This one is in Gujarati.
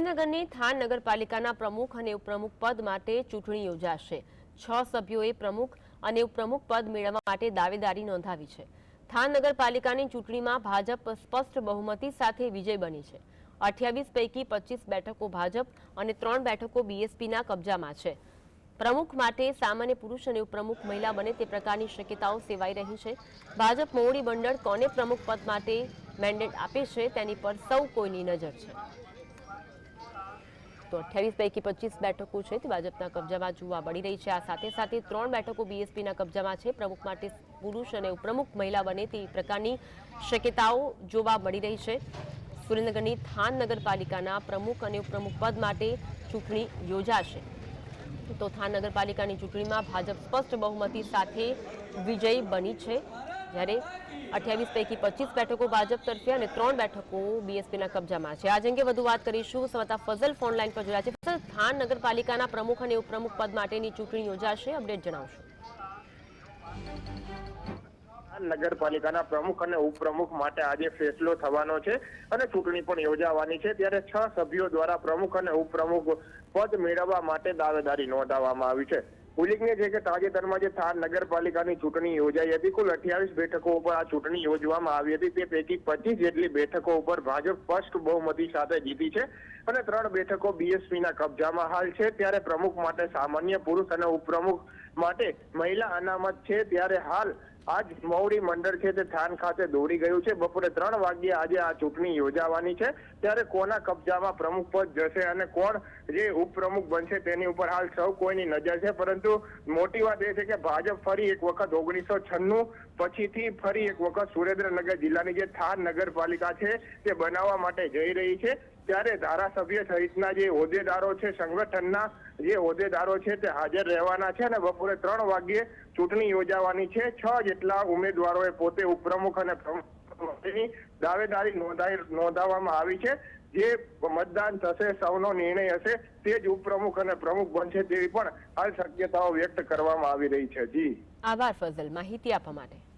સુરેન્દ્રનગરની થાન નગરપાલિકાના પ્રમુખ અને ઉપપ્રમુખ પદ માટે ચૂંટણી યોજાશે. છ સભ્યોએ પ્રમુખ અને ઉપપ્રમુખ પદ મેળવવા માટે દાવેદારી નોંધાવી છે. થાન નગરપાલિકાની ચૂંટણીમાં ભાજપ સ્પષ્ટ બહુમતી સાથે વિજય બની છે. અઠ્યાવીસ પૈકી પચીસ બેઠકો ભાજપ અને ત્રણ બેઠકો બીએસપીના કબજામાં છે. પ્રમુખ માટે સામાન્ય પુરુષ અને ઉપપ્રમુખ મહિલા બને તે પ્રકારની શક્યતાઓ સેવાઈ રહી છે. ભાજપ મોવડી મંડળ કોને પ્રમુખ પદ માટે મેન્ડેટ આપે છે તેની પર સૌ કોઈની નજર છે. તો અઠ્યાવીસ પૈકી પચીસ બેઠકો છે તે ભાજપના કબજામાં જોવા મળી રહી છે. આ સાથે સાથે ત્રણ બેઠકો બીએસપીના કબજામાં છે. પ્રમુખ માટે પુરુષ અને ઉપપ્રમુખ મહિલા બને તે પ્રકારની શક્યતાઓ જોવા મળી રહી છે. સુરેન્દ્રનગરની થાન નગરપાલિકાના પ્રમુખ અને ઉપપ્રમુખ પદ માટે ચૂંટણી યોજાશે. તો થાન નગરપાલિકાની ચૂંટણીમાં ભાજપ સ્પષ્ટ બહુમતી સાથે વિજય બની છે. જ્યારે અઠ્યાવીસ પૈકી પચીસ બેઠકો ભાજપ તરફે અને ત્રણ બેઠકો બીએસપીના કબજામાં છે. આજ અંગે વધુ વાત કરીશું. સંવાદદાતા ફઝલ ફોન લાઈન પર જોડાયા છે. ફઝલ, થાન નગરપાલિકાના પ્રમુખ અને ઉપપ્રમુખ પદ માટેની ચૂંટણી યોજાશે. અપડેટ જણાવશો. નગરપાલિકાના પ્રમુખ અને ઉપપ્રમુખ માટે આજે ફેસલો થવાનો છે અને ચૂંટણી પણ યોજાવાની છે. ત્યારે છ સભ્યો દ્વારા પ્રમુખ અને ઉપપ્રમુખ પદ મેળવવા માટે દાવેદારી નોંધાવવામાં આવી છે. ઉલ્લેખનીય છે કે તાજેતરમાં જે થાર નગરપાલિકાની ચૂંટણી યોજાઈ હતી, કુલ અઠ્યાવીસ બેઠકો ઉપર આ ચૂંટણી યોજવામાં આવી હતી. તે પૈકી પચીસ જેટલી બેઠકો ઉપર ભાજપ સ્પષ્ટ બહુમતી સાથે જીતી છે અને ત્રણ બેઠકો બીએસપીના કબજામાં હાલ છે. ત્યારે પ્રમુખ માટે સામાન્ય પુરુષ અને ઉપપ્રમુખ માટે મહિલા અનામત છે. ત્યારે હાલ આજ મૌરી મંડળ છે તે થાન ખાતે દોડી ગયું છે. બપોરે ત્રણ વાગ્યે આજે આ ચૂંટણી યોજાવાની છે. ત્યારે કોના કબજામાં પ્રમુખ પદ જશે અને કોણ જે ઉપપ્રમુખ બનશે તેની ઉપર હાલ સૌ કોઈની નજર છે. પરંતુ મોટી વાત એ છે કે ભાજપ ફરી એક વખત ઓગણીસો છન્નું પછીથી ફરી એક વખત સુરેન્દ્રનગર જિલ્લાની જે થાન નગરપાલિકા છે તે બનાવવા માટે જઈ રહી છે. ત્યારે ધારાસભ્ય સહિતના જે હોદ્દેદારો છે, સંગઠનના જે હોદ્દેદારો છે, તે હાજર રહેવાના છે અને બપોરે ત્રણ વાગ્યે ચૂંટણી યોજાવાની છે. છ જેટલા ઉમેદવારોએ પોતે ઉપપ્રમુખ અને પ્રમુખની દાવેદારી નોંધાઈ, નોંધાવવામાં આવી છે. જે મતદાન થશે, સૌનો નિર્ણય હશે, તે જ ઉપપ્રમુખ અને પ્રમુખ બનશે તેવી પણ હાલ શક્યતાઓ વ્યક્ત કરવામાં આવી રહી છે. જી. આભાર ફઝલ. માહિતી આપવા માટે.